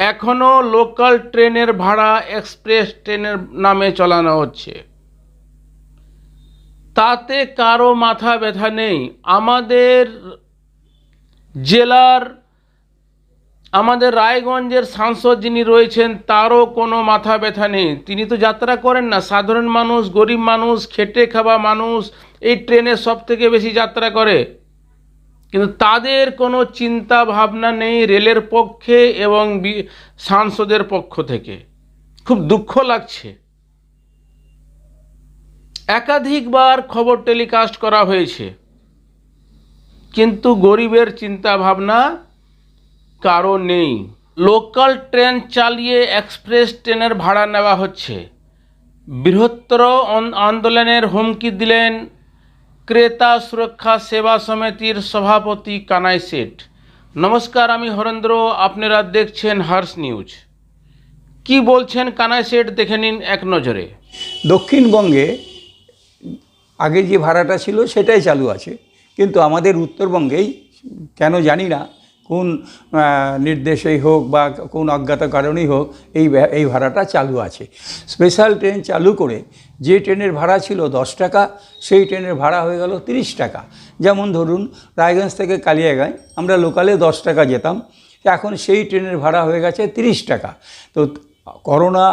এখনও লোকাল ট্রেনের ভাড়া এক্সপ্রেস ট্রেনের নামে চালানো হচ্ছে। তাতে কারও মাথা ব্যথা নেই। আমাদের জেলার, আমাদের রায়গঞ্জের সাংসদ যিনি রয়েছেন, তারও কোনো মাথা ব্যথা নেই। তিনি তো যাত্রা করেন না। সাধারণ মানুষ, গরিব মানুষ, খেটে খাওয়া মানুষ, এই ট্রেনে সব থেকে বেশি যাত্রা করে। কিন্তু তাদের কোনো চিন্তা ভাবনা নেই রেলের পক্ষে এবং সাংসদের পক্ষ থেকে। খুব দুঃখ লাগছে। একাধিকবার খবর টেলিকাস্ট করা হয়েছে। কিন্তু গরিবের চিন্তা ভাবনা কারও নেই। লোকাল ট্রেন চালিয়ে এক্সপ্রেস ট্রেনের ভাড়া নেওয়া হচ্ছে। বৃহত্তর আন্দোলনের হুমকি দিলেন ক্রেতা সুরক্ষা সেবা সমিতির সভাপতি কানাই শেঠ নমস্কার, আমি হরেন্দ্র, আপনারা দেখছেন হার্স নিউজ। কি বলছেন কানাই শেঠ দেখে নিন এক নজরে। দক্ষিণবঙ্গে আগে যে ভাড়াটা ছিল সেটাই চালু আছে, কিন্তু আমাদের উত্তরবঙ্গেই, কেন জানি না কোন নির্দেশেই হোক বা কোন অজ্ঞাত কারণেই হোক এই এই ভাড়াটা চালু আছে। স্পেশাল ট্রেন চালু করে যে ট্রেনের ভাড়া ছিল দশ টাকা, সেই ট্রেনের ভাড়া হয়ে গেল তিরিশ টাকা। যেমন ধরুন, রায়গঞ্জ থেকে কালিয়াগাঁয় আমরা লোকালে দশ টাকা যেতাম, এখন সেই ট্রেনের ভাড়া হয়ে গেছে তিরিশ টাকা। তো, করোনা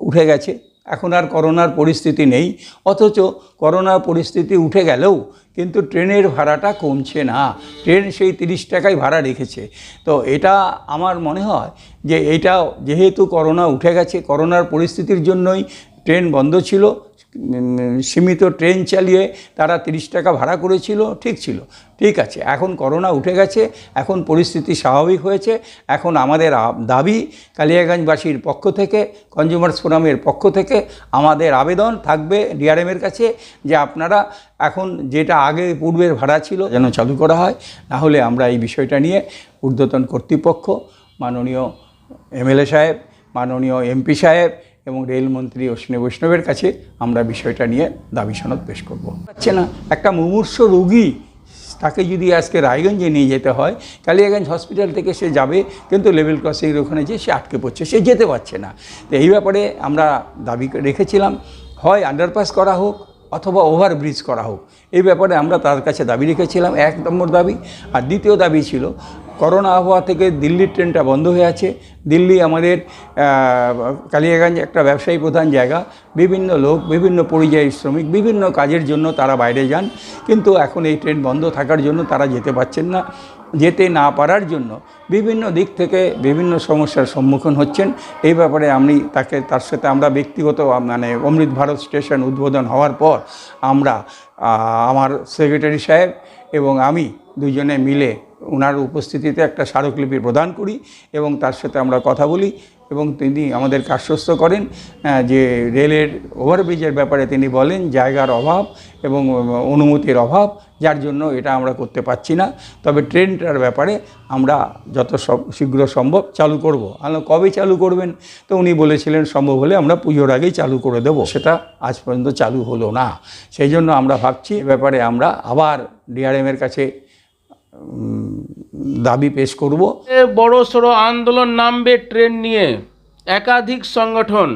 উঠে গেছে এখন আর করোনার পরিস্থিতি নেই। অথচ করোনার পরিস্থিতি উঠে গেলেও কিন্তু ট্রেনের ভাড়াটা কমছে না। ট্রেন সেই তিরিশ টাকায় ভাড়া রেখেছে। তো এটা আমার মনে হয় যে এটা যেহেতু করোনা উঠে গেছে, করোনার পরিস্থিতির জন্যই ট্রেন বন্ধ ছিল সীমিত ট্রেন চালিয়ে তারা তিরিশ টাকা ভাড়া করেছিল, ঠিক ছিল। ঠিক আছে, এখন করোনা উঠে গেছে, এখন পরিস্থিতি স্বাভাবিক হয়েছে, এখন আমাদের দাবি কালিয়াগঞ্জবাসীর পক্ষ থেকে, কনজিউমার্স ফোরামের পক্ষ থেকে আমাদের আবেদন থাকবে ডিআরএমের কাছে যে আপনারা এখন যেটা আগে পূর্বের ভাড়া ছিল যেন চালু করা হয়, না হলে আমরা এই বিষয়টা নিয়ে ঊর্ধ্বতন কর্তৃপক্ষ, মাননীয় এমএলএ সাহেব, মাননীয় এমপি সাহেব এবং রেলমন্ত্রী অশ্বিনী বৈষ্ণবের কাছে আমরা বিষয়টা নিয়ে দাবি সনদ পেশ করব। পাচ্ছে না। একটা মুমূর্ষ রোগী তাকে যদি আজকে রায়গঞ্জে নিয়ে যেতে হয় কালিয়াগঞ্জ হসপিটাল থেকে সে যাবে, কিন্তু লেভেল ক্রসিংয়ের ওখানে যে সে আটকে পড়ছে, সে যেতে পারছে না। তো এই ব্যাপারে আমরা দাবি রেখেছিলাম, হয় আন্ডারপাস করা হোক অথবা ওভারব্রিজ করা হোক। এই ব্যাপারে আমরা তার কাছে দাবি রেখেছিলাম, এক নম্বর দাবি। আর দ্বিতীয় দাবি ছিল, করোনা আবহাওয়া থেকে দিল্লির ট্রেনটা বন্ধ হয়ে আছে। দিল্লি আমাদের কালিয়াগঞ্জ একটা ব্যবসায়ী প্রধান জায়গা। বিভিন্ন লোক, বিভিন্ন পরিযায়ী শ্রমিক, বিভিন্ন কাজের জন্য তারা বাইরে যান। কিন্তু এখন এই ট্রেন বন্ধ থাকার জন্য তারা যেতে পারছেন না। যেতে না পারার জন্য বিভিন্ন দিক থেকে বিভিন্ন সমস্যার সম্মুখীন হচ্ছেন। এই ব্যাপারে আমি তাকে, তার সাথে আমরা ব্যক্তিগত মানে অমৃত ভারত স্টেশন উদ্বোধন হওয়ার পর আমরা আমার সেক্রেটারি সাহেব এবং আমি দুজনে মিলে ওনার উপস্থিতিতে একটা স্মারকলিপি প্রদান করি এবং তার সাথে আমরা কথা বলি। এবং তিনি আমাদেরকে আশ্বস্ত করেন যে রেলের ওভারব্রিজের ব্যাপারে তিনি বলেন, জায়গার অভাব এবং অনুমতির অভাব, যার জন্য এটা আমরা করতে পারছি না। তবে ট্রেনটার ব্যাপারে আমরা যত সব, শীঘ্র সম্ভব চালু করব। আমরা কবে চালু করবেন? তো উনি বলেছিলেন, সম্ভব হলে আমরা পুজোর আগেই চালু করে দেব। সেটা আজ পর্যন্ত চালু হলো না। সেই জন্য আমরা ভাবছি ব্যাপারে আমরা আবার ডিআরএমের কাছে দাবি পেশ করব। বড় সড়ো আন্দোলন নামবে ট্রেন নিয়ে। একাধিক সংগঠন